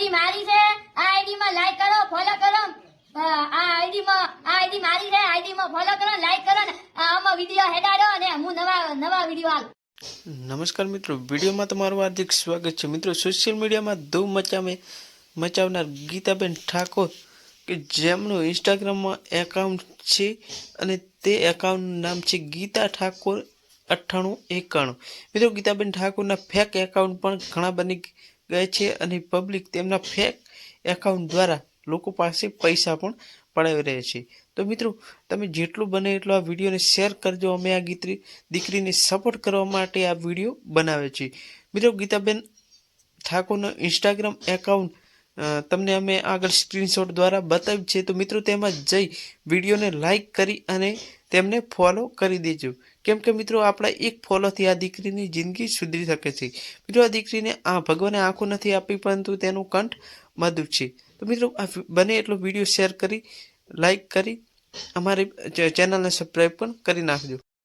ID મારી છે. આ આઈડી માં લાઈક કરો ફોલો કરો. આ આઈડી માં આ આઈડી મારી છે. આઈડી માં ફોલો કરો લાઈક કરો ને. આમાં વીડિયો હેડાડો અને હું નવા નવા વીડિયો આલું. નમસ્કાર મિત્રો. વિડીયોમાં તમારું હાર્દિક સ્વાગત છે. મિત્રો સોશિયલ મીડિયામાં ધૂમ મચાવે મચાવનાર ગીતાબેન ઠાકોર કે જેમનું ઇન્સ્ટાગ્રામમાં એકાઉન્ટ છે અને તે એકાઉન્ટનું નામ છે ગીતા ઠાકોર અઠ્ઠાણું એકાણું. મિત્રો, ગીતાબેન ઠાકોરના ફેક એકાઉન્ટ પણ ઘણા બની ગયા છે અને પબ્લિક તેમના ફેક એકાઉન્ટ દ્વારા લોકો પાસે પૈસા પણ પડાવી રહ્યા છે. તો મિત્રો, તમે જેટલું બને એટલું આ વિડીયોને શેર કરજો. અમે આ ગીતરી, દીકરીને સપોર્ટ કરવા માટે આ વીડિયો બનાવે છે. મિત્રો, ગીતાબેન ઠાકોરનો ઇન્સ્ટાગ્રામ એકાઉન્ટ તમને અમે આગળ સ્ક્રીનશોટ દ્વારા બતાવ્યું છે. તો મિત્રો, તેમાં જઈ વિડીયોને લાઈક કરી અને તેમને ફોલો કરી દેજો. કેમ કે મિત્રો, આપણા એક ફોલોથી આ દીકરીની જિંદગી સુધરી શકે છે. મિત્રો, આ દીકરીને આ ભગવાને આંખો નથી આપી, પરંતુ તેનું કંઠ મધુર છે. તો મિત્રો, આ બને એટલો વીડિયો શેર કરી લાઈક કરી, અમારી ચેનલને સબસ્ક્રાઈબ પણ કરી નાખજો.